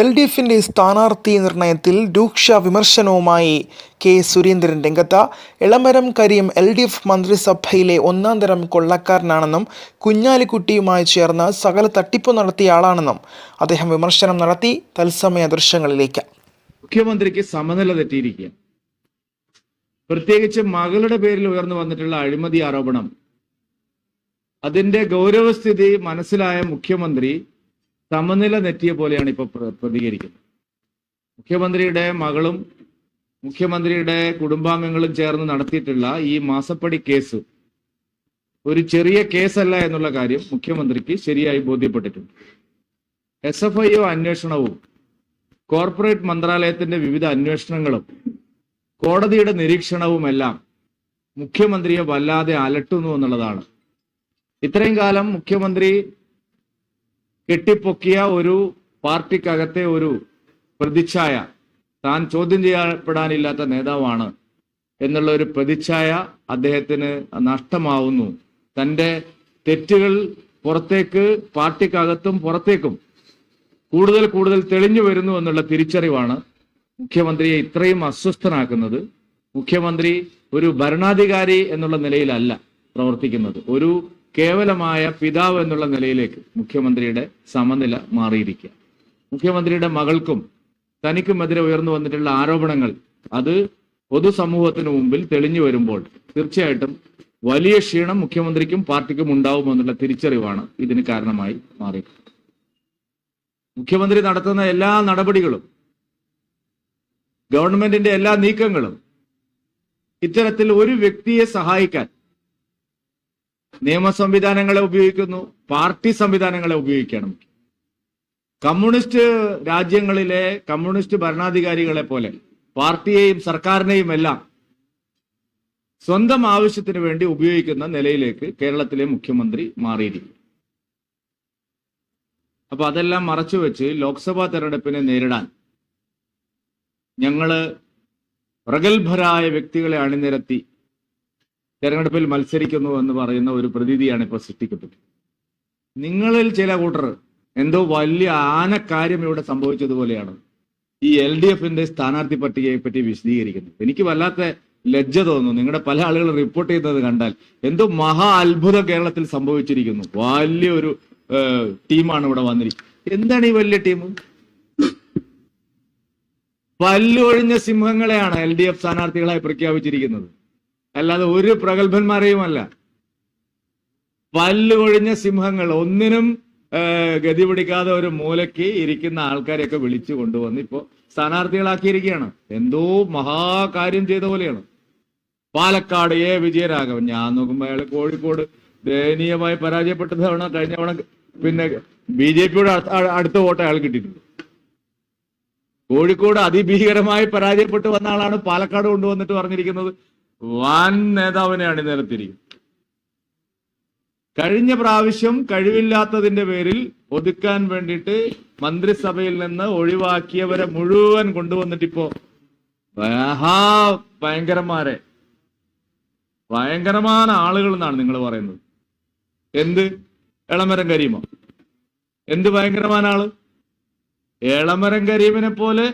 L D എഫിന്റെ സ്ഥാനാർത്ഥി നിർണയത്തിൽ രൂക്ഷ വിമർശനവുമായി കെ സുരേന്ദ്രൻ രംഗത്ത്. Elamaram Kareem L D F മന്ത്രിസഭയിലെ ഒന്നാം തരം കൊള്ളക്കാരനാണെന്നും കുഞ്ഞാലിക്കുട്ടിയുമായി ചേർന്ന് സകല തട്ടിപ്പ് നടത്തിയ ആളാണെന്നും അദ്ദേഹം വിമർശനം നടത്തി. തത്സമയ ദൃശ്യങ്ങളിലേക്ക്. മുഖ്യമന്ത്രിക്ക് സമനില തെറ്റിയിരിക്കുക പ്രത്യേകിച്ച് മകളുടെ പേരിൽ ഉയർന്നു വന്നിട്ടുള്ള അഴിമതി ആരോപണം. അതിന്റെ ഗൗരവസ്ഥിതി മനസ്സിലായ മുഖ്യമന്ത്രി സമനില നെറ്റിയ പോലെയാണ് ഇപ്പൊ പ്ര- പ്രതികരിക്കുന്നത്. മുഖ്യമന്ത്രിയുടെ മകളും മുഖ്യമന്ത്രിയുടെ കുടുംബാംഗങ്ങളും ചേർന്ന് നടത്തിയിട്ടുള്ള ഈ മാസപ്പടി കേസ് ഒരു ചെറിയ കേസല്ല എന്നുള്ള കാര്യം മുഖ്യമന്ത്രിക്ക് ശരിയായി ബോധ്യപ്പെട്ടിട്ടുണ്ട്. എസ് എഫ് ഐ ഒ അന്വേഷണവും കോർപ്പറേറ്റ് മന്ത്രാലയത്തിന്റെ വിവിധ അന്വേഷണങ്ങളും കോടതിയുടെ നിരീക്ഷണവുമെല്ലാം മുഖ്യമന്ത്രിയെ വല്ലാതെ അലട്ടുന്നു എന്നുള്ളതാണ്. ഇത്രയും കാലം മുഖ്യമന്ത്രി കെട്ടിപ്പൊക്കിയ ഒരു പാർട്ടിക്കകത്തെ ഒരു പ്രതിച്ഛായ താൻ ചോദ്യം ചെയ്യപ്പെടാനില്ലാത്ത നേതാവാണ് എന്നുള്ള ഒരു പ്രതിച്ഛായ അദ്ദേഹത്തിന് നഷ്ടമാവുന്നു. തന്റെ തെറ്റുകൾ പുറത്തേക്ക് പാർട്ടിക്കകത്തും പുറത്തേക്കും കൂടുതൽ കൂടുതൽ തെളിഞ്ഞു വരുന്നു എന്നുള്ള തിരിച്ചറിവാണ് മുഖ്യമന്ത്രിയെ ഇത്രയും അസ്വസ്ഥനാക്കുന്നത്. മുഖ്യമന്ത്രി ഒരു ഭരണാധികാരി എന്നുള്ള നിലയിലല്ല പ്രവർത്തിക്കുന്നത്. ഒരു കേവലമായ പിതാവ് എന്നുള്ള നിലയിലേക്ക് മുഖ്യമന്ത്രിയുടെ സമനില മാറിയിരിക്കുക. മുഖ്യമന്ത്രിയുടെ മകൾക്കും തനിക്കുമെതിരെ ഉയർന്നു വന്നിട്ടുള്ള ആരോപണങ്ങൾ അത് പൊതുസമൂഹത്തിന് മുമ്പിൽ തെളിഞ്ഞു വരുമ്പോൾ തീർച്ചയായിട്ടും വലിയ ക്ഷീണം മുഖ്യമന്ത്രിക്കും പാർട്ടിക്കും ഉണ്ടാവുമെന്നുള്ള തിരിച്ചറിവാണ് ഇതിന് കാരണമായി മാറി മുഖ്യമന്ത്രി നടത്തുന്ന എല്ലാ നടപടികളും ഗവൺമെന്റിന്റെ എല്ലാ നീക്കങ്ങളും ഇത്തരത്തിൽ ഒരു വ്യക്തിയെ സഹായിക്കാൻ നിയമ സംവിധാനങ്ങളെ ഉപയോഗിക്കുന്നു പാർട്ടി സംവിധാനങ്ങളെ ഉപയോഗിക്കണം. കമ്മ്യൂണിസ്റ്റ് രാജ്യങ്ങളിലെ കമ്മ്യൂണിസ്റ്റ് ഭരണാധികാരികളെ പോലെ പാർട്ടിയെയും സർക്കാരിനെയും എല്ലാം സ്വന്തം ആവശ്യത്തിന് വേണ്ടി ഉപയോഗിക്കുന്ന നിലയിലേക്ക് കേരളത്തിലെ മുഖ്യമന്ത്രി മാറിയിരിക്കും അപ്പൊ അതെല്ലാം മറച്ചുവെച്ച് ലോക്സഭാ തെരഞ്ഞെടുപ്പിനെ നേരിടാൻ ഞങ്ങൾ പ്രഗത്ഭരായ വ്യക്തികളെ അണിനിരത്തി തെരഞ്ഞെടുപ്പിൽ മത്സരിക്കുന്നു എന്ന് പറയുന്ന ഒരു പ്രതീതിയാണ് ഇപ്പോൾ സൃഷ്ടിക്കപ്പെട്ടത്. നിങ്ങളിൽ ചില കൂട്ടർ എന്തോ വലിയ ആനക്കാര്യം ഇവിടെ സംഭവിച്ചതുപോലെയാണ് ഈ എൽ ഡി എഫിന്റെ സ്ഥാനാർത്ഥി പട്ടികയെ പറ്റി വിശദീകരിക്കുന്നത് എനിക്ക് വല്ലാത്ത ലജ്ജ തോന്നുന്നു. നിങ്ങളുടെ പല ആളുകൾ റിപ്പോർട്ട് ചെയ്യുന്നത് കണ്ടാൽ എന്തോ മഹാ അത്ഭുതം കേരളത്തിൽ സംഭവിച്ചിരിക്കുന്നു. വലിയൊരു ടീമാണ് ഇവിടെ വന്നിരിക്കുന്നത്. എന്താണ് ഈ വലിയ ടീം? പല്ലൊഴിഞ്ഞ സിംഹങ്ങളെയാണ് എൽ ഡി എഫ് സ്ഥാനാർത്ഥികളായി പ്രഖ്യാപിച്ചിരിക്കുന്നത്. അല്ലാതെ ഒരു പ്രഗത്ഭന്മാരെയുമല്ല. പല്ലുകൊഴിഞ്ഞ സിംഹങ്ങൾ ഒന്നിനും ഗതി പിടിക്കാതെ ഒരു മൂലയ്ക്ക് ഇരിക്കുന്ന ആൾക്കാരെയൊക്കെ വിളിച്ചു കൊണ്ടുവന്ന് ഇപ്പോ സ്ഥാനാർത്ഥികളാക്കിയിരിക്കുകയാണ്. എന്തോ മഹാകാര്യം ചെയ്ത പോലെയാണ്. പാലക്കാട് എ വിജയരാഘവൻ. ഞാൻ നോക്കുമ്പോ അയാൾ കോഴിക്കോട് ദയനീയമായി പരാജയപ്പെട്ട തവണ കഴിഞ്ഞ തവണ പിന്നെ ബി ജെ പിയുടെ അടുത്ത വോട്ട് അയാൾ കിട്ടിയിട്ടുണ്ട്. കോഴിക്കോട് അതിഭീകരമായി പരാജയപ്പെട്ടു വന്ന ആളാണ് പാലക്കാട് കൊണ്ടുവന്നിട്ട് പറഞ്ഞിരിക്കുന്നത്. വൻ നേതാവിനെ അണിനിരത്തിരിക്കും കഴിഞ്ഞ പ്രാവശ്യം കഴിവില്ലാത്തതിന്റെ പേരിൽ ഒതുക്കാൻ വേണ്ടിയിട്ട് മന്ത്രിസഭയിൽ നിന്ന് ഒഴിവാക്കിയവരെ മുഴുവൻ കൊണ്ടുവന്നിട്ട് ഇപ്പോ ഭയങ്കരന്മാരെ. ഭയങ്കരമായ ആളുകൾ എന്നാണ് നിങ്ങൾ പറയുന്നത്. എന്ത്? എളമരം കരീമോ? എന്ത് ഭയങ്കരമായ ആൾ എളമരം കരീമിനെ പോലെ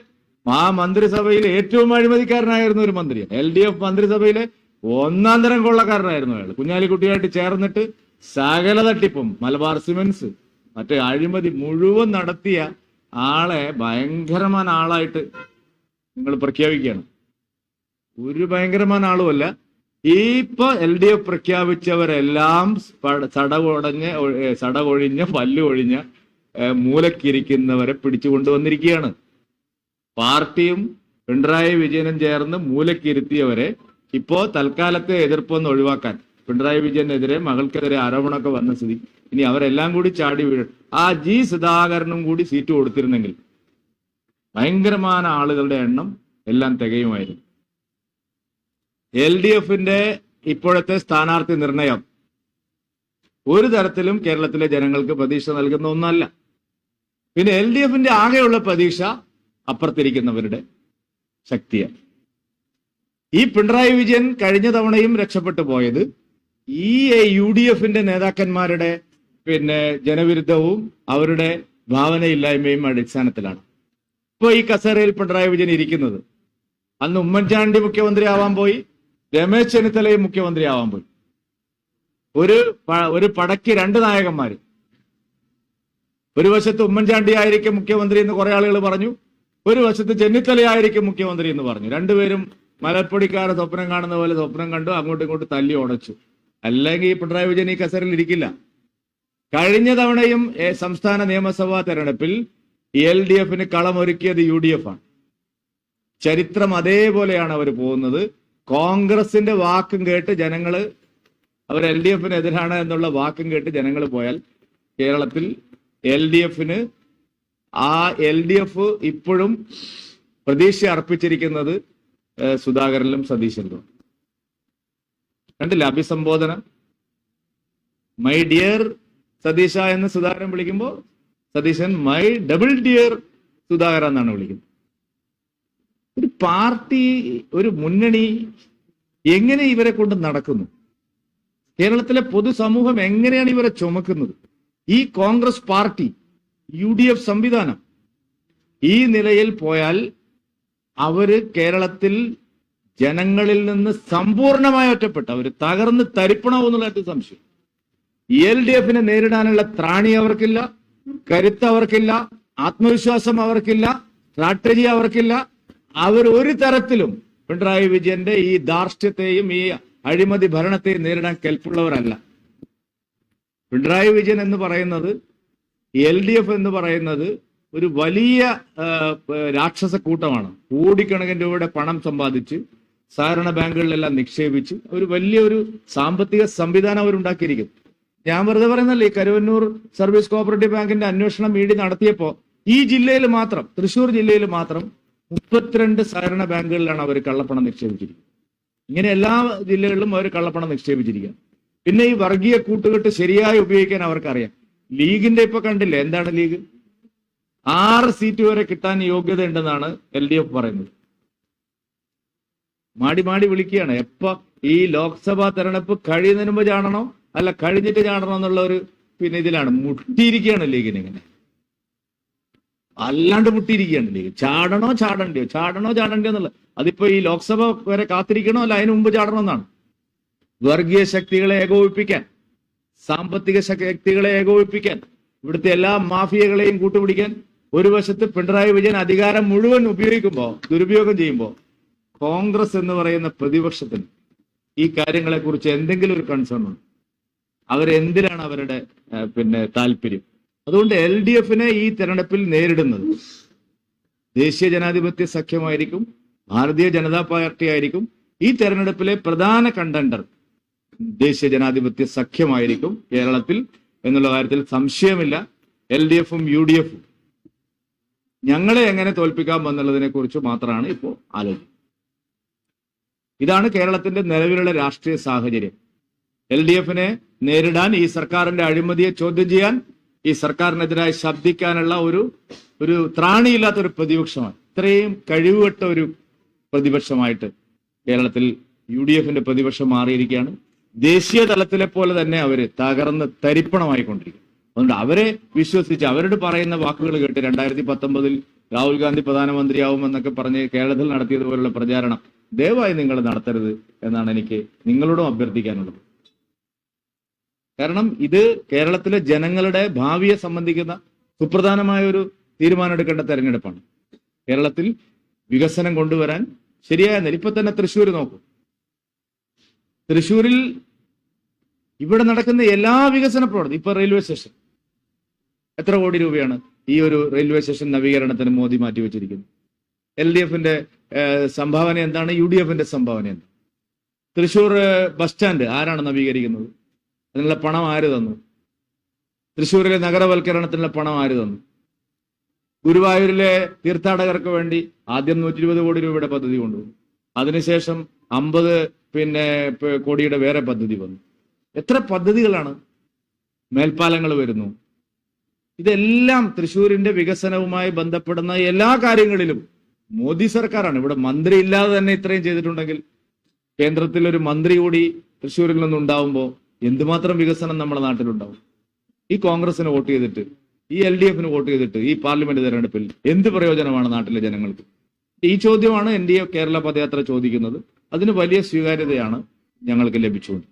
ആ മന്ത്രിസഭയിൽ ഏറ്റവും അഴിമതിക്കാരനായിരുന്നു ഒരു മന്ത്രി. എൽ ഡി എഫ് മന്ത്രിസഭയിലെ ഒന്നാം തരം കൊള്ളക്കാരനായിരുന്നു അയാൾ. കുഞ്ഞാലിക്കുട്ടിയായിട്ട് ചേർന്നിട്ട് സകല തട്ടിപ്പും മലബാർ സിമെന്റ്സ് മറ്റേ അഴിമതി മുഴുവൻ നടത്തിയ ആളെ ഭയങ്കരമായ ആളായിട്ട് നിങ്ങൾ പ്രഖ്യാപിക്കുകയാണ്. ഒരു ഭയങ്കരമായ ആളുമല്ല. ഇപ്പൊ എൽ ഡി എഫ് പ്രഖ്യാപിച്ചവരെല്ലാം ചടകൊഴിഞ്ഞ പല്ലു ഒഴിഞ്ഞ മൂലക്കിരിക്കുന്നവരെ പിടിച്ചു കൊണ്ടുവന്നിരിക്കുകയാണ് പാർട്ടിയും പിണറായി വിജയനും ചേർന്ന് മൂലക്കിരുത്തിയവരെ ഇപ്പോ തൽക്കാലത്തെ എതിർപ്പൊന്ന് ഒഴിവാക്കാൻ പിണറായി വിജയനെതിരെ മകൾക്കെതിരെ ആരോപണമൊക്കെ വന്ന സ്ഥിതി. ഇനി അവരെല്ലാം കൂടി ചാടി വീഴും. ആ ജി സുധാകരനും കൂടി സീറ്റ് കൊടുത്തിരുന്നെങ്കിൽ ഭയങ്കരമായ ആളുകളുടെ എണ്ണം എല്ലാം തികയുമായിരുന്നു. എൽ ഡി എഫിന്റെ ഇപ്പോഴത്തെ സ്ഥാനാർത്ഥി നിർണയം ഒരു തരത്തിലും കേരളത്തിലെ ജനങ്ങൾക്ക് പ്രതീക്ഷ നൽകുന്ന ഒന്നല്ല. പിന്നെ എൽ ഡി എഫിന്റെ ആകെയുള്ള പ്രതീക്ഷ അപ്പുറത്തിരിക്കുന്നവരുടെ ശക്തിയാണ്. ഈ പിണറായി വിജയൻ കഴിഞ്ഞ തവണയും രക്ഷപ്പെട്ടു പോയത് ഈ യു ഡി എഫിന്റെ നേതാക്കന്മാരുടെ പിന്നെ ജനവിരുദ്ധവും അവരുടെ ഭാവനയില്ലായ്മയും അടിസ്ഥാനത്തിലാണ്. ഇപ്പൊ ഈ കസേരയിൽ പിണറായി വിജയൻ ഇരിക്കുന്നത്. അന്ന് ഉമ്മൻചാണ്ടി മുഖ്യമന്ത്രി ആവാൻ പോയി രമേശ് ചെന്നിത്തലയും മുഖ്യമന്ത്രി ആവാൻ പോയി. ഒരു ഒരു പടയ്ക്ക് രണ്ട് നായകന്മാര്. ഒരു വശത്ത് ഉമ്മൻചാണ്ടി ആയിരിക്കും മുഖ്യമന്ത്രി എന്ന് കുറെ ആളുകൾ പറഞ്ഞു ഒരു വശത്ത് ചെന്നിത്തലയായിരിക്കും മുഖ്യമന്ത്രി എന്ന് പറഞ്ഞു. രണ്ടുപേരും മലപ്പൊടിക്കാരെ സ്വപ്നം കാണുന്ന പോലെ സ്വപ്നം കണ്ടു അങ്ങോട്ടും ഇങ്ങോട്ടും തല്ലി ഉടച്ചു അല്ലെങ്കിൽ പിണറായി വിജയൻ ഈ കസറിൽ ഇരിക്കില്ല. കഴിഞ്ഞ തവണയും സംസ്ഥാന നിയമസഭാ തെരഞ്ഞെടുപ്പിൽ എൽ ഡി എഫിന് കളമൊരുക്കിയത് യു ഡി എഫ് ആണ് ചരിത്രം അതേപോലെയാണ് അവർ പോകുന്നത്. കോൺഗ്രസിന്റെ വാക്കും കേട്ട് ജനങ്ങൾ അവർ എൽ ഡി എഫിന് എതിരാണ് എന്നുള്ള വാക്കും കേട്ട് ജനങ്ങൾ പോയാൽ കേരളത്തിൽ എൽ ഡി എഫിന് ആ എൽ ഡി എഫ് ഇപ്പോഴും പ്രതീക്ഷ അർപ്പിച്ചിരിക്കുന്നത് സുധാകരനിലും സതീശനിലും. കണ്ടില്ല അഭിസംബോധന? മൈ ഡിയർ സതീശ എന്ന് സുധാകരൻ വിളിക്കുമ്പോൾ Satheesan my double dear Sudhakaran എന്നാണ് വിളിക്കുന്നത്. ഒരു പാർട്ടി ഒരു മുന്നണി എങ്ങനെ ഇവരെ കൊണ്ട് നടക്കുന്നു? കേരളത്തിലെ പൊതുസമൂഹം എങ്ങനെയാണ് ഇവരെ ചുമക്കുന്നത്? ഈ Congress party U D F സംവിധാനം. ഈ നിലയിൽ പോയാൽ അവർ കേരളത്തിൽ ജനങ്ങളിൽ നിന്ന് സമ്പൂർണമായി ഒറ്റപ്പെട്ട. അവർ തകർന്ന് തരിപ്പണോ എന്നുള്ള സംശയം. എൽ ഡി എഫിനെ നേരിടാനുള്ള ത്രാണി അവർക്കില്ല കരുത്ത് അവർക്കില്ല ആത്മവിശ്വാസം അവർക്കില്ല സ്ട്രാറ്റജി അവർക്കില്ല. അവർ ഒരു തരത്തിലും പിണറായി വിജയന്റെ ഈ ധാർഷ്ട്യത്തെയും ഈ അഴിമതി ഭരണത്തെയും നേരിടാൻ കെൽപ്പുള്ളവരല്ല. പിണറായി വിജയൻ എന്ന് പറയുന്നത് എൽ ഡി എഫ് എന്ന് പറയുന്നത് ഒരു വലിയ രാക്ഷസ കൂട്ടമാണ്. കോടിക്കണക്കിന് രൂപയുടെ പണം സമ്പാദിച്ച് സഹകരണ ബാങ്കുകളിലെല്ലാം നിക്ഷേപിച്ച് ഒരു വലിയൊരു സാമ്പത്തിക സംവിധാനം അവരുണ്ടാക്കിയിരിക്കുന്നു ഞാൻ വെറുതെ പറയുന്നല്ലേ ഈ കരുവന്നൂർ സർവീസ് കോഓപ്പറേറ്റീവ് ബാങ്കിന്റെ അന്വേഷണം ഇ നടത്തിയപ്പോ ഈ ജില്ലയിൽ മാത്രം തൃശൂർ ജില്ലയിൽ മാത്രം മുപ്പത്തിരണ്ട് സഹകരണ ബാങ്കുകളിലാണ് അവർ കള്ളപ്പണം നിക്ഷേപിച്ചിരിക്കുന്നത്. ഇങ്ങനെ എല്ലാ ജില്ലകളിലും അവർ കള്ളപ്പണം നിക്ഷേപിച്ചിരിക്കുക പിന്നെ ഈ വർഗീയ കൂട്ടുകെട്ട് ശരിയായി ഉപയോഗിക്കാൻ അവർക്കറിയാം. ലീഗിന്റെ ഇപ്പൊ കണ്ടില്ലേ? എന്താണ് ലീഗ്? ആറ് സീറ്റ് വരെ കിട്ടാൻ യോഗ്യത ഉണ്ടെന്നാണ് എൽ ഡി എഫ് പറയുന്നത്. മാടി മാടി വിളിക്കുകയാണ്. എപ്പ ഈ ലോക്സഭാ തെരഞ്ഞെടുപ്പ് കഴിയുന്നതിന് മുമ്പ് ചാടണോ? അല്ല കഴിഞ്ഞിട്ട് ചാടണോ എന്നുള്ള ഒരു പിന്നെ ഇതിലാണ്. മുട്ടിയിരിക്കുകയാണ് ലീഗിന് ഇങ്ങനെ. അല്ലാണ്ട് മുട്ടിയിരിക്കുകയാണ് ലീഗ്. ചാടണോ ചാടണ്ടയോ? ചാടണോ ചാടണ്ടയോ എന്നുള്ളത് അതിപ്പോ ഈ ലോക്സഭ വരെ കാത്തിരിക്കണോ? അല്ല അതിനു മുമ്പ് ചാടണമെന്നാണ് വർഗീയ ശക്തികളെ ഏകോപിപ്പിക്കാൻ. സാമ്പത്തിക ശക്തികളെ ഏകോപിപ്പിക്കാൻ ഇവിടുത്തെ എല്ലാ മാഫിയകളെയും കൂട്ടുപിടിക്കാൻ ഒരു വശത്ത് പിണറായി വിജയൻ അധികാരം മുഴുവൻ ഉപയോഗിക്കുമ്പോൾ ദുരുപയോഗം ചെയ്യുമ്പോൾ കോൺഗ്രസ് എന്ന് പറയുന്ന പ്രതിപക്ഷത്തിന് ഈ കാര്യങ്ങളെ കുറിച്ച് എന്തെങ്കിലും ഒരു കൺസേൺ ഉണ്ട്? അവരെന്തിനാണ് അവരുടെ പിന്നെ താല്പര്യം? അതുകൊണ്ട് എൽ ഡി എഫിനെ ഈ തെരഞ്ഞെടുപ്പിൽ നേരിടുന്നത് ദേശീയ ജനാധിപത്യ സഖ്യമായിരിക്കും ഭാരതീയ ജനതാ പാർട്ടി ആയിരിക്കും ഈ തെരഞ്ഞെടുപ്പിലെ പ്രധാന കണ്ടന്റർ ദേശീയ ജനാധിപത്യ സഖ്യമായിരിക്കും കേരളത്തിൽ എന്നുള്ള കാര്യത്തിൽ സംശയമില്ല. എൽ ഡി എഫും യു ഡി എഫും. ഞങ്ങളെ എങ്ങനെ തോൽപ്പിക്കാം എന്നുള്ളതിനെ കുറിച്ച് മാത്രമാണ് ഇപ്പോൾ ആലോചന. ഇതാണ് കേരളത്തിന്റെ നിലവിലുള്ള രാഷ്ട്രീയ സാഹചര്യം. എൽ ഡി എഫിനെ നേരിടാൻ ഈ സർക്കാരിന്റെ അഴിമതിയെ ചോദ്യം ചെയ്യാൻ ഈ സർക്കാരിനെതിരായി ശബ്ദിക്കാനുള്ള ഒരു ഒരു ത്രാണിയില്ലാത്ത ഒരു പ്രതിപക്ഷമാണ്. ഇത്രയും കഴിവുകെട്ട ഒരു പ്രതിപക്ഷമായിട്ട് കേരളത്തിൽ യു ഡി എഫിന്റെ പ്രതിപക്ഷം മാറിയിരിക്കുകയാണ്. ദേശീയ തലത്തിലെ പോലെ തന്നെ അവർ തകർന്ന് തരിപ്പണമായിക്കൊണ്ടിരിക്കും അതുകൊണ്ട് അവരെ വിശ്വസിച്ച് അവരോട് പറയുന്ന വാക്കുകൾ കേട്ട് രണ്ടായിരത്തി പത്തൊമ്പതിൽ രാഹുൽ ഗാന്ധി പ്രധാനമന്ത്രിയാവുമെന്നൊക്കെ പറഞ്ഞ് കേരളത്തിൽ നടത്തിയതുപോലുള്ള പ്രചാരണം ദയവായി നിങ്ങൾ നടത്തരുത് എന്നാണ് എനിക്ക് നിങ്ങളോടും അഭ്യർത്ഥിക്കാനുള്ളത്. കാരണം ഇത് കേരളത്തിലെ ജനങ്ങളുടെ ഭാവിയെ സംബന്ധിക്കുന്ന സുപ്രധാനമായ ഒരു തീരുമാനമെടുക്കേണ്ട തെരഞ്ഞെടുപ്പാണ്. കേരളത്തിൽ വികസനം കൊണ്ടുവരാൻ ശരിയായ നില ഇപ്പൊ തന്നെ തൃശ്ശൂർ നോക്കൂ. തൃശ്ശൂരിൽ ഇവിടെ നടക്കുന്ന എല്ലാ വികസന പ്രവർത്തനം ഇപ്പൊ റെയിൽവേ സ്റ്റേഷൻ എത്ര കോടി രൂപയാണ് ഈ ഒരു റെയിൽവേ സ്റ്റേഷൻ നവീകരണത്തിന് മോദി മാറ്റിവെച്ചിരിക്കുന്നത് എൽ ഡി എഫിന്റെ സംഭാവന എന്താണ്? യു ഡി എഫിന്റെ സംഭാവന എന്താണ്? തൃശ്ശൂർ ബസ് സ്റ്റാൻഡ് ആരാണ് നവീകരിക്കുന്നത്? അതിനുള്ള പണം ആര് തന്നു? തൃശ്ശൂരിലെ നഗരവൽക്കരണത്തിനുള്ള പണം ആര് തന്നു? ഗുരുവായൂരിലെ തീർത്ഥാടകർക്ക് വേണ്ടി ആദ്യം നൂറ്റി ഇരുപത് കോടി രൂപയുടെ പദ്ധതി കൊണ്ടുവന്നു. അതിനുശേഷം അമ്പത് പിന്നെ കോടിയുടെ വേറെ പദ്ധതി വന്നു. എത്ര പദ്ധതികളാണ് മേൽപ്പാലങ്ങൾ വരുന്നു. ഇതെല്ലാം തൃശ്ശൂരിന്റെ വികസനവുമായി ബന്ധപ്പെടുന്ന എല്ലാ കാര്യങ്ങളിലും മോദി സർക്കാരാണ്. ഇവിടെ മന്ത്രി ഇല്ലാതെ തന്നെ ഇത്രയും ചെയ്തിട്ടുണ്ടെങ്കിൽ കേന്ദ്രത്തിൽ ഒരു മന്ത്രി കൂടി തൃശ്ശൂരിൽ നിന്നുണ്ടാവുമ്പോൾ എന്തുമാത്രം വികസനം നമ്മുടെ നാട്ടിലുണ്ടാവും? ഈ കോൺഗ്രസിന് വോട്ട് ചെയ്തിട്ട് ഈ എൽ ഡി എഫിന് വോട്ട് ചെയ്തിട്ട് ഈ പാർലമെന്റ് തെരഞ്ഞെടുപ്പിൽ എന്ത് പ്രയോജനമാണ് നാട്ടിലെ ജനങ്ങൾക്ക്? ഈ ചോദ്യമാണ് എൻ ഡി എ കേരള പദയാത്ര ചോദിക്കുന്നത്. അതിന് വലിയ സ്വീകാര്യതയാണ് ഞങ്ങൾക്ക് ലഭിച്ചുകൊണ്ട്.